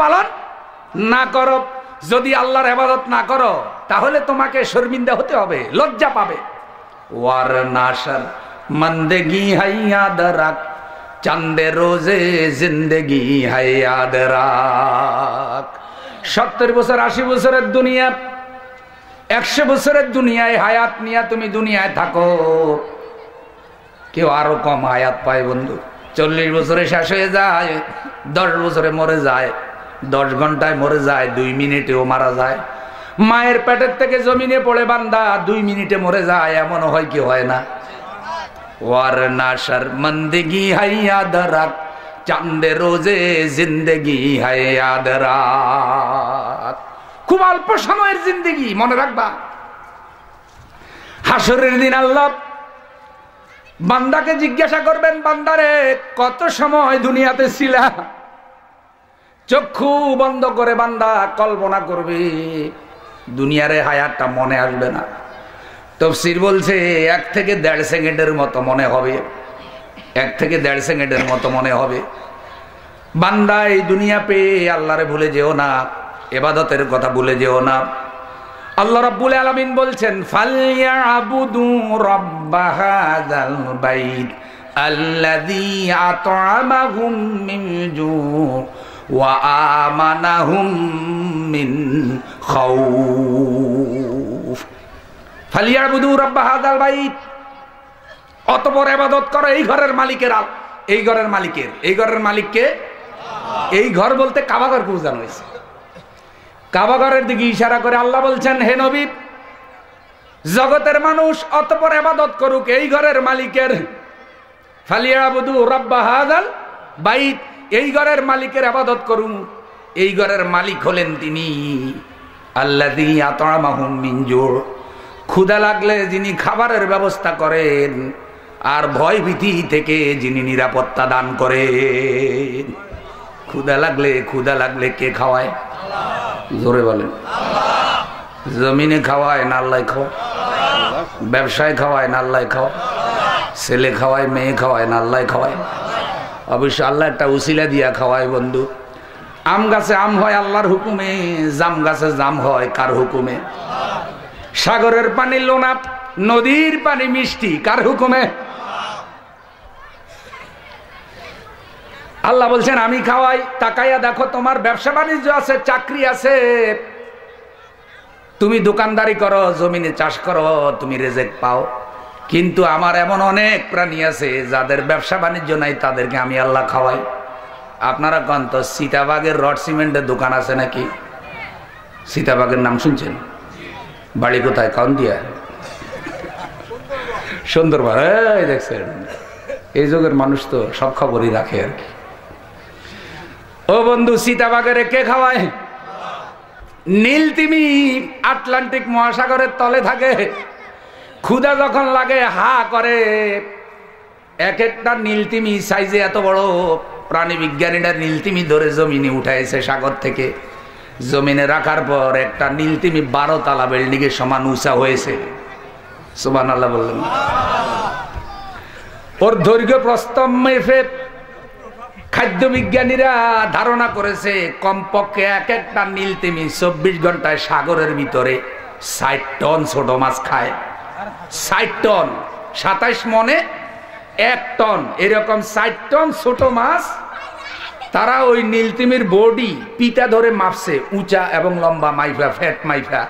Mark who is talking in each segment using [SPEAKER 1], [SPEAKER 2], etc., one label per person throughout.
[SPEAKER 1] পালন না করো। যদি আল্লাহর আবাদত না করো, তাহলে তোমাকে শর্মিন্দা হতে হবে, লজ্জা পাবে। চান্দে রোজে জিন্দেগি সত্তর বছর, আশি বছরের দুনিয়া, একশো বছরের দুনিয়ায় হায়াত নিয়ে তুমি দুনিয়ায় থাকো। কেউ আরও কম হায়াত পায় বন্ধু। চল্লিশ বছরে শেষ হয়ে যায়, দশ বছরে মরে যায়। দশ ঘন্টায় মরে যায়, দুই মিনিটেও মারা যায়। মায়ের পেটের থেকে জমিনে পড়ে বান্দা, দুই মিনিটে মরে যায়, এমন হয় কি হয় না? চান্দে রোজে জিন্দেগি খুব অল্প সময়ের জিন্দেগি, মনে রাখবা। হাসরের দিন আল্লাহ বান্দাকে জিজ্ঞাসা করবেন, বান্দারে, কত সময় দুনিয়াতে ছিলা? চক্ষু বন্ধ করে বান্দা কল্পনা করবে, দুনিয়ারে হায়াতটা মনে আসবে না। তফসির বলছে, এক থেকে দেড় সেকেন্ডের মতো মনে হবে। এক থেকে দেড় সেকেন্ডের মতো মনে হবে। বান্দা, এই দুনিয়া পেয়ে আল্লাহরে ভুলে যেও না, এবাদতের কথা ভুলে যেও না। আল্লাহ রাব্বুল আলামিন বলছেন জু। ওয়া আমানাহুম মিন খাউফ। ফালইয়াবুদু রাব্বাহাযাল বাইত। অতপর ইবাদত করো এই ঘরের মালিকের এই ঘরের মালিকের। এই ঘরের মালিককে এই ঘর বলতে কাবাঘর বোঝানো হয়েছে। কাবাঘরের দিকে ইশারা করে আল্লাহ বলছেন, হে নবী, জগতের মানুষ অতপর আবাদত করুক এই ঘরের মালিকের। ফালিয়াবুদু রব্বা হাদাল বাইত। এই ঘরের মালিকের আবাদত করুন। এই ঘরের মালিক হলেন তিনি আল্লাহ আতমাহুম মিনজোর ক্ষুদা লাগলে যিনি খাবারের ব্যবস্থা করেন আর ভয় ভীতি থেকে যিনি নিরাপত্তা দান করেন। ক্ষুদা লাগলে ক্ষুদা লাগলে কে খাওয়ায়? জোরে বলেন। জমিনে খাওয়ায় না আল্লাহ খাওয়া ব্যবসায় খাওয়ায় না আল্লাহ খাওয়া ছেলে খাওয়ায় মেয়ে খাওয়ায় না আল্লাহ খাওয়ায়? অবশ্য আল্লাহ একটা উসিলা দিয়া খাওয়ায়, বন্ধু। আম গাছে আম হয় আল্লাহর হুকুমে, জাম গাছে জাম হয় কার হুকুমে? সাগরের পানি লোনা, নদীর পানি মিষ্টি, কার হুকুমে? আল্লাহ বলছেন, আমি খাওয়াই, তাকাইয়া দেখো, তোমার ব্যবসা বাণিজ্য আছে, চাকরি আছে। তুমি দোকানদারি করো, জমিনে চাষ করো, তুমি রেজেক পাও। কিন্তু আমার এমন অনেক প্রাণী আছে, যাদের ব্যবসা বাণিজ্য নাই, তাদেরকে আমি আল্লাহ খাওয়াই। আপনারা কন তো সীতাবাগের রড সিমেন্টের দোকান আছে নাকি? সীতাবাগের নাম শুনছেন? বাড়ি কোথায়? কন দিয়া? সুন্দরবন। এই দেখছেন, এই যুগের মানুষ তো সব খবরই রাখে আর কি। ও বন্ধু, সীতাবাগের কে খাওয়ায়? নীল তিমি আটলান্টিক মহাসাগরের তলে থাকে। ক্ষুদা যখন লাগে, হা করে। এক একটা নীলতিমি সাইজে এত বড় প্রাণী বিজ্ঞানীরা নীলতিমি ধরে জমিনে উঠাইছে সাগর থেকে। জমিনে রাখার পর একটা নীলতিমি বারো তালা বিল্ডিং এর সমান উঁচা হয়েছে। সুবান আল্লাহ বললেন। ওর দৈর্ঘ্য প্রস্তম মেফে খাদ্য বিজ্ঞানীরা ধারণা করেছে, কমপক্ষে এক একটা নীলতিমি চব্বিশ ঘন্টায় সাগরের ভিতরে ষাট টন ছোট মাছ খায়। ষাট টন। সাতাইশ মনে এক টন। এরকম ষাট টন ছোট মাছ, তারা ওই নীলতিমির বডি পিতা ধরে মাপছে, উঁচা এবং লম্বা, মাইফা, ফ্যাট মাইফা।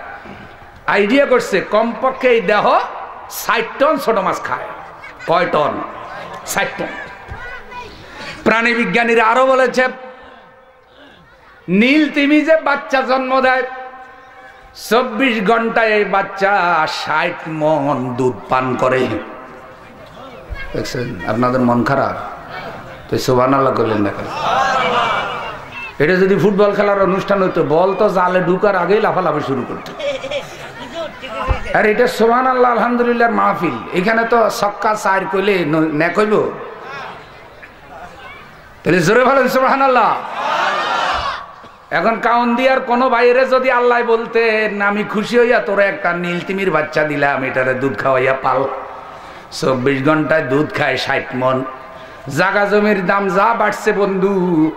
[SPEAKER 1] আইডিয়া করছে, কমপক্ষে এই দেহ ষাট টন ছোট মাছ খায়। কয় টন? ষাট টন। প্রাণী বিজ্ঞানীরা আরও বলেছে নীল তিমি যে বাচ্চা জন্ম দেয় চব্বিশ ঘন্টায় এই বাচ্চা ষাট মন দুধ পান করে। দেখছেন? আপনাদের মন খারাপ? তো সোবান আল্লাহ করলেন দেখেন। এটা যদি ফুটবল খেলার অনুষ্ঠান হইতো, বল তো জালে ঢুকার আগেই লাফালাফি শুরু করতো। আর এটা সোহান আল্লাহ আলহামদুলিল্লাহ, মাহফিল। এখানে তো সক্কা চার কইলে নে কইব তাহলে জোরে ভালেন সোহান আল্লাহ এখন কাউন্দিয়ার কোন বাইরে যদি আল্লাহ বলতে আমি খুশি হইয়া তোর একটা নীলতিমির বাচ্চা দিলাম, এটারে দুধ খাওয়াইয়া পাল। চব্বিশ ঘন্টায় দুধ খায় ষাট মন। জাগা জমির দাম যা বাড়ছে বন্ধু,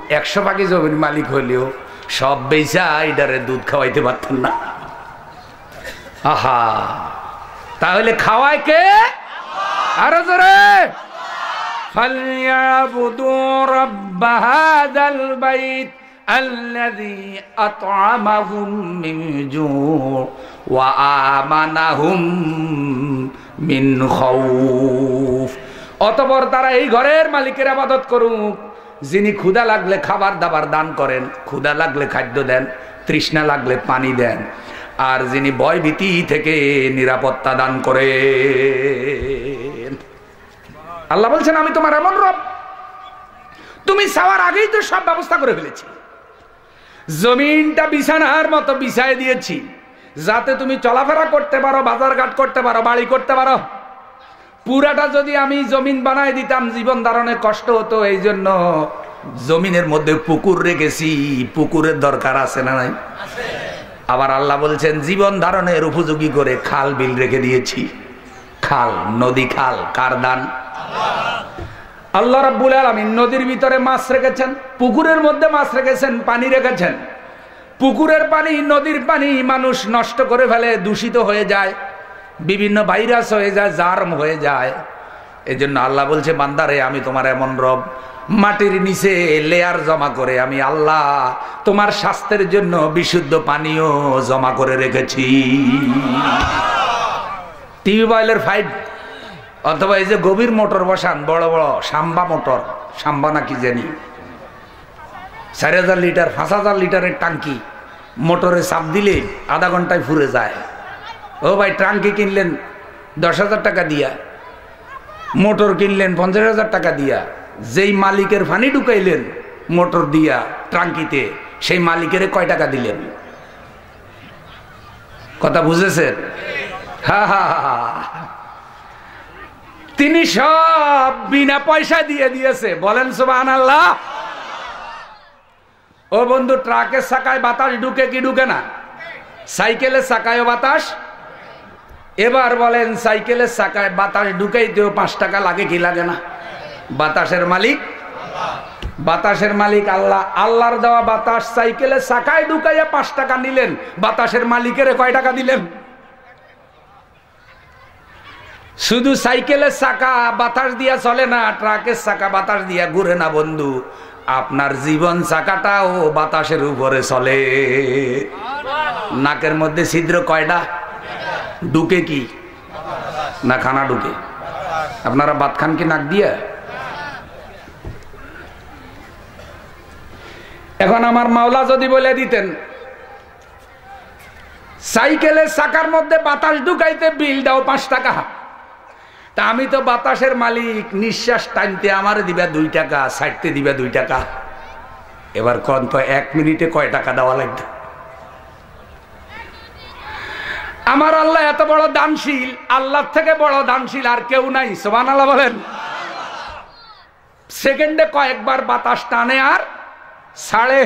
[SPEAKER 1] একশো পাখি জমির মালিক হলেও সব বেচা এটারে দুধ খাওয়াইতে পারতেন না। আহা! তাহলে খাওয়ায় কে? আরও জোরে! ফালিয়া বুদু রব্বাহাদাল বাইত। الذي أطعمهم من جوع وآمنهم من خوف অতপর তারা এই ঘরের মালিকের আবাদত করুক যিনি ক্ষুধা লাগলে খাবার দাবার দান করেন ক্ষুধা লাগলে খাদ্য দেন তৃষ্ণা লাগলে পানি দেন আর যিনি ভয় ভীতি থেকে নিরাপত্তা দান করেন আল্লাহ বলছেন আমি তোমার এমন রব তুমি চাওয়ার আগেই তো সব ব্যবস্থা করে ফেলেছি জমিনটা বিছানার মতো বিছায় দিয়েছি। যাতে তুমি চলাফেরা করতে পারো বাজার ঘাট করতে পারো, বাড়ি করতে পারো। পুরাটা যদি আমি জমিন বানাই দিতাম, জীবন ধারণে কষ্ট হতো এই জন্য জমিনের মধ্যে পুকুর রেখেছি। পুকুরের দরকার আছে না নাই? আবার আল্লাহ বলছেন, জীবন ধারণের উপযোগী করে খাল বিল রেখে দিয়েছি। খাল, নদী খাল কার দান আল্লাহ রাব্বুল আলামিন নদীর ভিতরে মাছ রেখেছেন, পুকুরের মধ্যে মাছ রেখেছেন, পানি রেখেছেন। পুকুরের পানি, নদীর পানি মানুষ নষ্ট করে ফেলে, দূষিত হয়ে যায়, বিভিন্ন ভাইরাস হয়ে যায়, জার্ম হয়ে যায়। এই জন্য আল্লাহ বলছে বান্দারে আমি তোমার এমন রব, মাটির নিচে লেয়ার জমা করে আমি আল্লাহ তোমার স্বাস্থ্যের জন্য বিশুদ্ধ পানীয় জমা করে রেখেছি। টিউবওয়েলের ফাইভ অথবা এই যে গভীর মোটর বসান, বড় বড়, সাম্বা মোটর, সাম্বা নাকি জানি। চার হাজার লিটার, পাঁচ হাজার লিটারের টাঙ্কি, মোটরে চাপ দিলে আধা ঘন্টায় ফুরে যায়। ও ভাই, ট্রাঙ্কি কিনলেন দশ হাজার টাকা দিয়া, মোটর কিনলেন পঞ্চাশ হাজার টাকা দিয়া। যেই মালিকের ফানি ঢুকাইলেন মোটর দিয়া ট্রাঙ্কিতে, সেই মালিকের কয় টাকা দিলেন? কথা বুঝেছেন? হা হা হা হা তিনি সব বিনা পয়সা দিয়ে দিয়েছে। বলেন সুবাহ আল্লাহ ও বন্ধু, ট্রাকের চাকায় বাতাস ঢুকে কি ঢুকে না? সাইকেলের চাকায় বাতাস। এবার বলেন, সাইকেলের চাকায় বাতাস ঢুকাইতেও পাঁচ টাকা লাগে কি লাগে না? বাতাসের মালিক? বাতাসের মালিক আল্লাহ। আল্লাহর দেওয়া বাতাস সাইকেলের চাকায় ঢুকাইয়া পাঁচ টাকা নিলেন। বাতাসের মালিকের কয় টাকা দিলেন? শুধু সাইকেলের চাকা বাতাস দিয়া চলে না, ট্রাকের চাকা বাতাস দিয়া ঘুরে না বন্ধু। আপনার জীবন চাকাটাও বাতাসের উপরে চলে। নাকের মধ্যে ছিদ্র কয়টা ঢুকে কি? না, খানা ঢুকে। আপনারা বাত খান কি নাক দিয়ে? এখন আমার মাওলা যদি বলে দিতেন, সাইকেলের চাকার মধ্যে বাতাস ঢুকাইতে বিল দাও পাঁচ টাকা। তা আমি তো বাতাসের মালিক, নিঃশ্বাস টানতে আমার দিবা দুই টাকা সাইডতে দিবা দুই টাকা। এবার কন তো এক মিনিটে কয় টাকা দেওয়া লাগবে? আমার আল্লাহ এত বড় দানশীল আল্লাহ থেকে বড় দানশীল আর কেউ নাই সোমান আল্লাহ বলেন। সেকেন্ডে কয়েকবার বাতাস টানে আর ছাড়ে।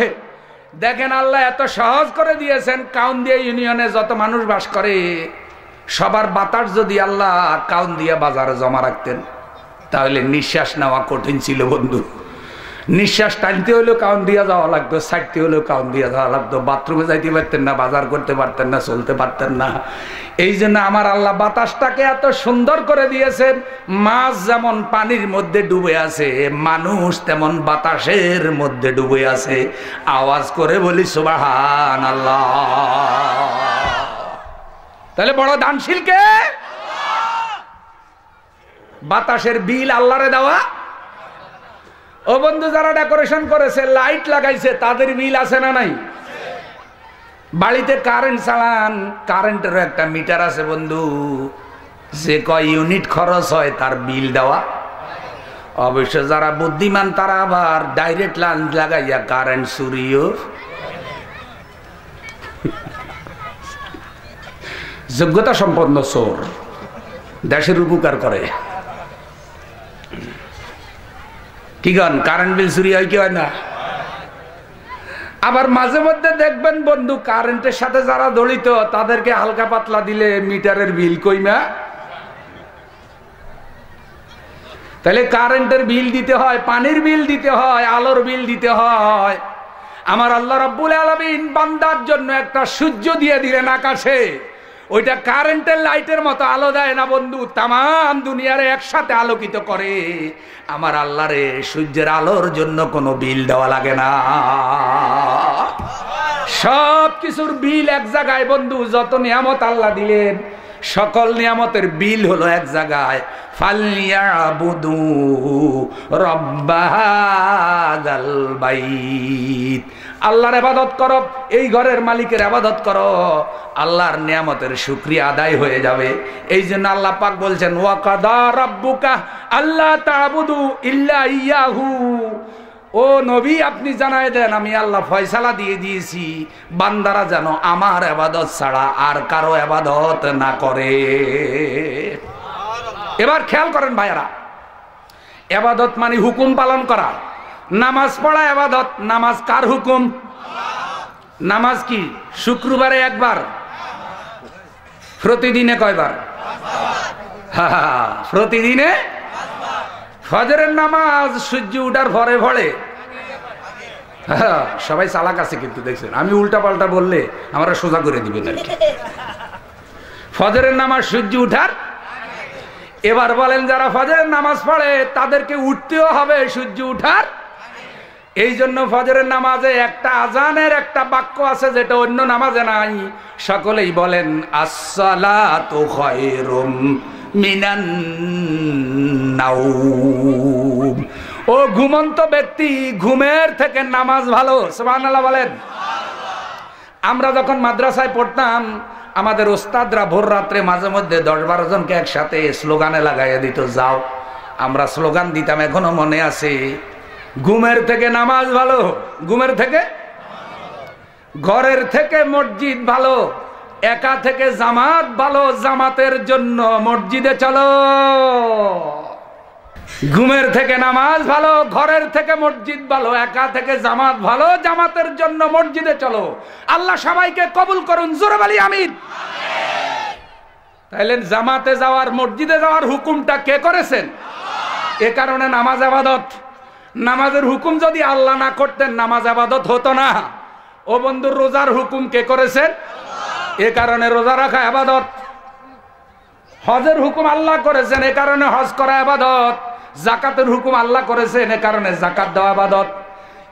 [SPEAKER 1] দেখেন আল্লাহ এত সহজ করে দিয়েছেন, কাউন দিয়ে ইউনিয়নে যত মানুষ বাস করে সবার বাতাস যদি আল্লাহ কাউন দিয়ে বাজারে জমা রাখতেন, তাহলে নিঃশ্বাস নেওয়া কঠিন ছিল বন্ধু। নিঃশ্বাস টানতে হলেও কাউন দিয়ে যাওয়া লাগতো সাইডতে হলেও কাউন দিয়ে যাওয়া লাগতো। বাথরুমে যাইতে পারতেন না, বাজার করতে পারতেন না, চলতে পারতেন না। এই জন্য আমার আল্লাহ বাতাসটাকে এত সুন্দর করে দিয়েছেন, মাছ যেমন পানির মধ্যে ডুবে আছে, মানুষ তেমন বাতাসের মধ্যে ডুবে আছে। আওয়াজ করে বলি সুবাহান আল্লাহ তাহলে বড় দানশীল কে? বাতাসের বিল আল্লাহরে দেওয়া? ও বন্ধু, যারা ডেকোরেশন করেছে, লাইট লাগাইছে, তাদের বিল আছে না নাই? বাড়িতে কারেন্ট চালান, কারেন্টেরও একটা মিটার আছে বন্ধু। যে কয় ইউনিট খরচ হয়, তার বিল দেওয়া। অবশ্য যারা বুদ্ধিমান, তারা আবার ডাইরেক্ট লাইন লাগাইয়া কারেন্ট চুরিও। যোগ্যতা সম্পন্ন চোর। দেশের উপকার করে। কি গান? কারেন্ট বিল চুরি হয় কি হয় না? আবার মাঝে মধ্যে দেখবেন বন্ধু কারেন্টের সাথে যারা দলিত তাদেরকে হালকা পাতলা দিলে মিটারের বিল কইমা। তাহলে কারেন্টের বিল দিতে হয়, পানির বিল দিতে হয়, আলোর বিল দিতে হয়। আমার আল্লাহ রব্বুল আলমিন বান্দার জন্য একটা সূর্য দিয়ে দিলেন আকাশে। ওইটা কারেন্টের লাইটের মতো আলো দেয় না বন্ধু তাম দুনিয়ারে একসাথে আলোকিত করে। আমার আল্লাহরে সূর্যের আলোর জন্য কোনো বিল দেওয়া লাগে না। সব কিছুর বিল এক জায়গায় বন্ধু, যত নিয়ামত আল্লাহ দিলেন, সকল নিয়ামতের বিল হলো এক জায়গায়। ফালিয়া ফালিয়াবুদু রব্বাহাদাল বাইত। আল্লাহর আবাদত করো, এই ঘরের মালিকের আবাদত করো, আল্লাহর নিয়ামতের শুক্রিয়া আদায় হয়ে যাবে। এই জন্য আল্লাহ পাক বলছেন আল্লাহ তাবুদু ইল্লা ইয়াহু। ও নবী, আপনি জানাই দেন, আমি আল্লাহ ফয়সালা দিয়ে দিয়েছি। বান্দারা যেন আমার আবাদত ছাড়া আর কারও আবাদত না করে। এবার খেয়াল করেন ভাইয়ারা এবাদত মানে হুকুম পালন করা। নামাজ পড়া আবাদত নামাজ কার হুকুম? নামাজ কি? শুক্রবারে একবার? প্রতিদিনে কয়বার? প্রতিদিনে? ফজরের নামাজ সূর্য উঠার ভরে ভরে সবাই চালাক আছে কিন্তু, দেখছেন? আমি উল্টা পাল্টা বললে আমরা সোজা করে দিবেন আর কি। ফজরের নামাজ সূর্য উঠার? এবার বলেন, যারা ফজরের নামাজ পড়ে, তাদেরকে উঠতেও হবে সূর্য উঠার? এই জন্য ফজরের নামাজে একটা আজানের একটা বাক্য আছে যেটা অন্য নামাজে নাই। সকলেই বলেন মিনান ও ঘুমন্ত ব্যক্তি, ঘুমের থেকে নামাজ ভালো, সুবহানাল্লাহ বলেন। আমরা যখন মাদ্রাসায় পড়তাম, আমাদের ওস্তাদরা ভোর রাত্রে মাঝে মধ্যে দশ বারো জনকে একসাথে স্লোগানে লাগাইয়া দিত, যাও। আমরা স্লোগান দিতাম, এখনও মনে আছে ঘুমের থেকে নামাজ ভালো, ঘুমের থেকে? ঘরের থেকে মসজিদ ভালো, একা থেকে জামাত ভালো, জামাতের জন্য মসজিদে চলো। ঘুমের থেকে নামাজ ভালো, ঘরের থেকে মসজিদ ভালো, একা থেকে জামাত ভালো, জামাতের জন্য মসজিদে চলো। আল্লাহ সবাইকে কবুল করুন, জোরে বলি আমিন। তাইলে জামাতে যাওয়ার, মসজিদে যাওয়ার হুকুমটা কে করেছেন? এ কারণে নামাজ আবাদত। নামাজের হুকুম যদি আল্লাহ না করতেন, নামাজ আবাদত হতো না। ও বন্ধুর রোজার হুকুম কে করেছেন? এ কারণে রোজা রাখা আবাদত। হজের হুকুম আল্লাহ করেছেন, এ কারণে হজ করা আবাদত। জাকাতের হুকুম আল্লাহ করেছেন, এ কারণে জাকাত দেওয়া আবাদত।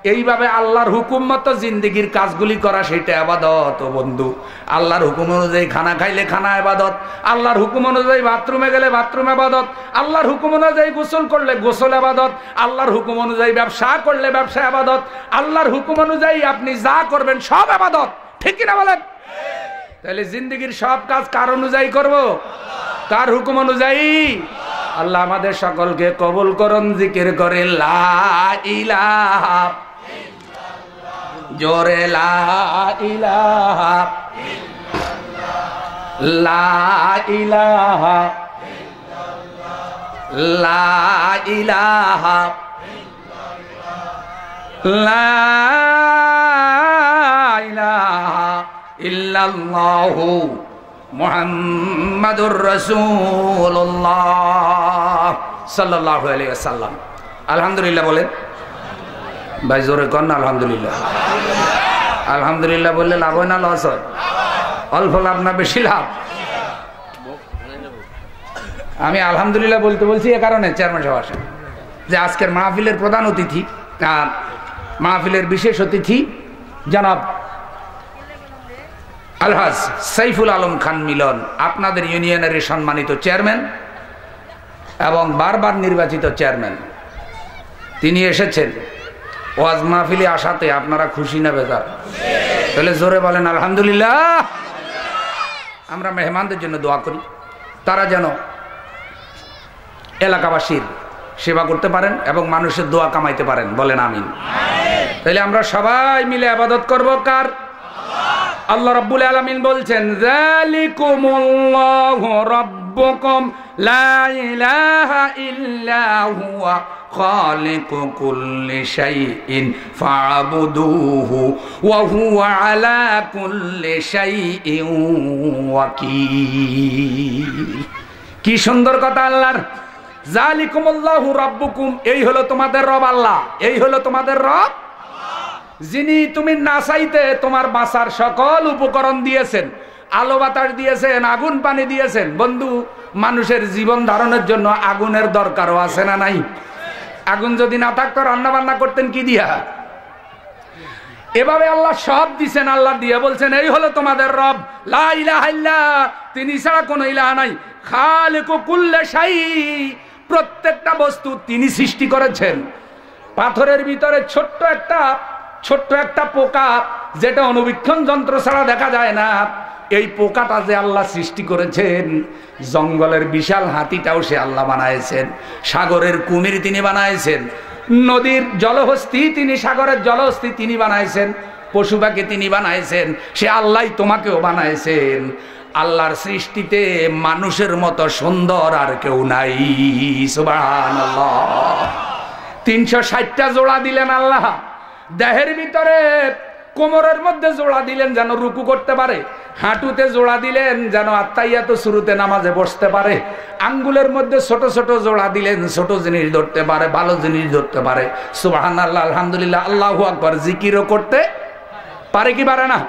[SPEAKER 1] এইভাবে আল্লাহর হুকুম মতো জিন্দিগির কাজগুলি করা সেটা আবাদত, ও বন্ধু। আল্লাহর হুকুম অনুযায়ী খানা খাইলে খানা আবাদত, আল্লাহর হুকুম অনুযায়ী বাথরুমে গেলে বাথরুম আবাদত, আল্লাহর হুকুম অনুযায়ী গোসল করলে গোসল আবাদত, আল্লাহর হুকুম অনুযায়ী ব্যবসা করলে ব্যবসা আবাদত, আল্লাহর হুকুম অনুযায়ী আপনি যা করবেন সব আবাদত। ঠিক কিনা বলেন? তাহলে জিন্দগির সব কাজ কার অনুযায়ী করব? কার হুকুম অনুযায়ী? আল্লাহ আমাদের সকলকে কবুল করুন, জিকির করে লা ইলাহা জোরে লা ইলাহা লা ইলাহা লা ইলাহা লা ইল্লাল্লাহু সাল্লাল্লাহু আলহামদুলিল্লাহ বলেন ভাই, জোরে কর না, আলহামদুলিল্লাহ। আলহামদুলিল্লাহ বললে লাভ হয় না, লস হয়। অল্প লাভ না, বেশি লাভ। আমি আলহামদুলিল্লাহ বলতে বলছি এ কারণে চেয়ারম্যান সাহেব আসেন। যে আজকের মাহফিলের প্রধান অতিথি আর মাহফিলের বিশেষ অতিথি জনাব আলহাজ সাইফুল আলম খান মিলন, আপনাদের ইউনিয়নের সম্মানিত চেয়ারম্যান এবং বারবার নির্বাচিত চেয়ারম্যান তিনি এসেছেন। ওয়াজ মাহফিলে আসাতে আপনারা খুশি না বেকার তাহলে জোরে বলেন, আলহামদুলিল্লাহ। আমরা মেহমানদের জন্য দোয়া করি। তারা যেন এলাকাবাসীর সেবা করতে পারেন এবং মানুষের দোয়া কামাইতে পারেন। বলেন আমিন। তাহলে আমরা সবাই মিলে আবাদত করব কার? আল্লাহ রাব্বুল আলামিন বলছেন লা ইলাহা ইল্লা হুয়া। কুল্লি শাইইন ফা'বুদুহু ওয়া হুয়া আলা কুল্লি শাইইন ওয়াকিল কি সুন্দর কথা আল্লাহর। জালিকুমুল্লাহু রাব্বুকুম। এই হলো তোমাদের রব আল্লাহ। এই হলো তোমাদের রব। যিনি তুমি না চাইতে তোমার বাঁচার সকল উপকরণ দিয়েছেন। আলো বাতাস দিয়েছেন, আগুন পানি দিয়েছেন। বন্ধু, মানুষের জীবন ধারণের জন্য আগুনের দরকারও আছে না নাই? আগুন যদি না থাকতো রান্না বান্না করতেন কি দিয়া? এভাবে আল্লাহ সব দিছেন, আল্লাহ দিয়ে বলছেন, এই হলো তোমাদের রব। লা ইলাহা ইল্লা, তিনি ছাড়া কোনো ইলাহা নাই। খালিকু কুল্লে শাই প্রত্যেকটা বস্তু তিনি সৃষ্টি করেছেন। পাথরের ভিতরে ছোট্ট একটা ছোট্ট একটা পোকা, যেটা অনুবীক্ষণ যন্ত্র ছাড়া দেখা যায় না। এই পোকাটা যে আল্লাহ সৃষ্টি করেছেন, জঙ্গলের বিশাল হাতিটাও সে আল্লাহ বানাইছেন, সাগরের কুমির তিনি বানাইছেন, নদীর জলহস্তি তিনি, সাগরের জলহস্তি তিনি বানাইছেন পশু পাখি তিনি বানাইছেন, সে আল্লাহ তোমাকেও বানাইছেন। আল্লাহর সৃষ্টিতে মানুষের মতো সুন্দর আর কেউ নাই তিনশো ষাটটা জোড়া দিলেন আল্লাহ। দেহের ভিতরে কোমরের মধ্যে জোড়া দিলেন যেন রুকু করতে পারে। হাঁটুতে জোড়া দিলেন যেন আত্মাইয়া তো শুরুতে নামাজে বসতে পারে। আঙ্গুলের মধ্যে ছোট ছোট জোড়া দিলেন, ছোট জিনিস ধরতে পারে, ভালো জিনিস ধরতে পারে। সুবাহ আল্লাহ আলহামদুলিল্লাহ, আল্লাহ আকবর, জিকিরও করতে পারে কি পারে না?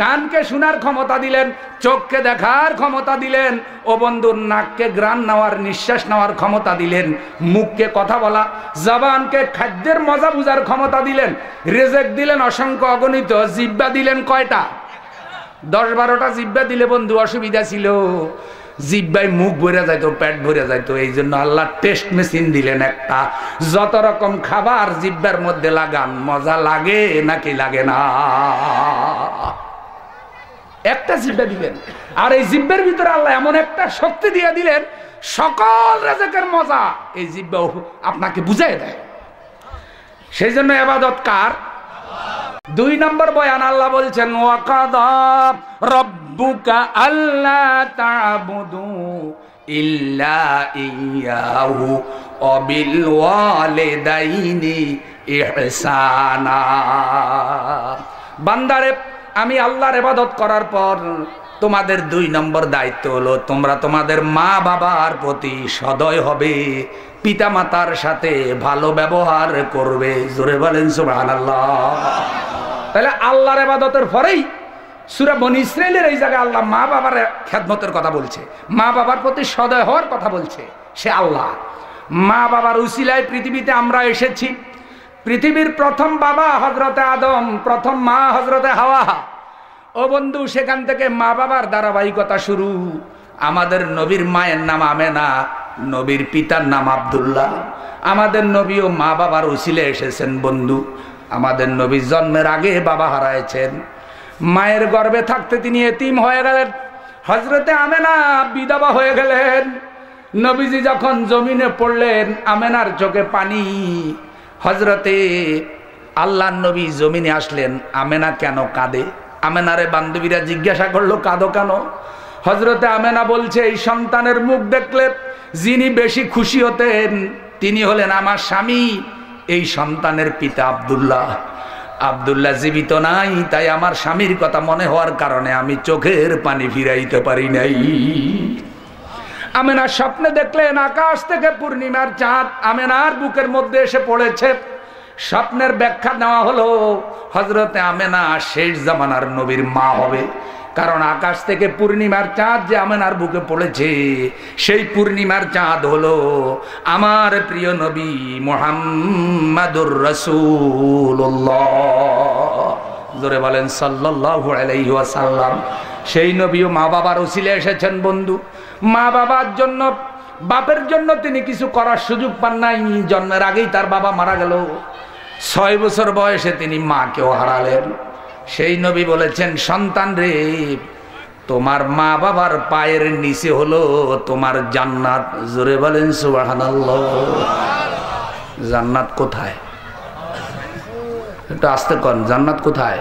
[SPEAKER 1] কানকে শোনার ক্ষমতা দিলেন, চোখকে দেখার ক্ষমতা দিলেন, ও বন্ধুর নাককে গ্রান নেওয়ার, নিঃশ্বাস নেওয়ার ক্ষমতা দিলেন, মুখকে কথা বলা, জবানকে খাদ্যের মজা বুঝার ক্ষমতা দিলেন, রেজেক দিলেন অসংখ্য অগণিত, জিব্বা দিলেন কয়টা? দশ বারোটা জিব্বা দিলে বন্ধু অসুবিধা ছিল। জিব্বাই মুখ ভরে যাইতো, পেট ভরে যাইতো এই জন্য আল্লাহ টেস্ট মেশিন দিলেন একটা। যত রকম খাবার জিব্বার মধ্যে লাগান, মজা লাগে নাকি লাগে না? একটা জিব্বা দিলেন আর এই জিব্বের ভিতরে আল্লাহ এমন একটা শক্তি দিয়ে দিলেন, সকল রেজেকের মজা এই জিব্বা আপনাকে বুঝাই দেয়। সেই জন্য এবাদত কার? দুই নম্বর বয়ান আল্লাহ বলছেন আল্লাহ বান্দারে আমি আল্লাহর এবাদত করার পর তোমাদের দুই নম্বর দায়িত্ব হলো, তোমরা তোমাদের মা বাবার প্রতি সদয় হবে পিতা মাতার সাথে ভালো ব্যবহার করবে। জোরে বলেন সুবহানাল্লাহ। তাহলে আল্লাহর এবাদতের পরেই সুরা বনি ইসরায়েলের এই জায়গায় আল্লাহ মা বাবার খেদমতের কথা বলছে। মা বাবার প্রতি সদয় হওয়ার কথা বলছে। সে আল্লাহ। মা বাবার উসিলায় পৃথিবীতে আমরা এসেছি। পৃথিবীর প্রথম বাবা হজরতে আদম, প্রথম মা হজরতে হাওয়া। ও বন্ধু, সেখান থেকে মা বাবার ধারাবাহিকতা শুরু। আমাদের নবীর মায়ের নাম আমেনা, নবীর পিতার নাম আবদুল্লাহ। আমাদের নবী ও মা বাবার উসিলে এসেছেন বন্ধু। আমাদের নবীর জন্মের আগে বাবা হারাইছেন। মায়ের গর্ভে থাকতে তিনি এতিম হয়ে গেলেন। হজরতে আমেনা বিধবা হয়ে গেলেন। নবীজি যখন জমিনে পড়লেন, আমেনার চোখে পানি হজরতে আল্লাহ নবী জমিনে আসলেন, আমেনা কেন কাঁদে? আমেনারে বান্ধবীরা জিজ্ঞাসা করল, কাঁদো কেন? হজরতে আমেনা বলছে, এই সন্তানের মুখ দেখলে যিনি বেশি খুশি হতেন, তিনি হলেন আমার স্বামী, এই সন্তানের পিতা আবদুল্লাহ। আবদুল্লাহ জীবিত নাই, তাই আমার স্বামীর কথা মনে হওয়ার কারণে আমি চোখের পানি ফিরাইতে পারি নাই। আমেনার স্বপ্নে দেখলেন আকাশ থেকে পূর্ণিমার চাঁদ। আমেনার বুকের মধ্যে এসে পড়েছে। স্বপ্নের ব্যাখ্যা নেওয়া হলো হজরতে আমেনা শেষ জামানার নবীর মা হবে। কারণ আকাশ থেকে পূর্ণিমার চাঁদ যে আমেনার বুকে পড়েছে, সেই পূর্ণিমার চাঁদ হলো আমার প্রিয় নবী মোহাম্মদুর রসুল্লাহ জোরে বলেন সাল্লাল্লাহু আলাইহি ওয়াসাল্লাম। সেই নবীও মা বাবার ওসিলে এসেছেন, বন্ধু। মা বাবার জন্য, বাপের জন্য তিনি কিছু করার সুযোগ পান নাই, জন্মের আগেই তার বাবা মারা গেল। ছয় বছর বয়সে তিনি মাকেও হারালেন। সেই নবী বলেছেন, সন্তান রে, তোমার মা বাবার পায়ের নিচে হলো তোমার জান্নাত। জোরে বলেন, সুবহানাল্লাহ। জান্নাত কোথায়? একটু আসতে কন, জান্নাত কোথায়?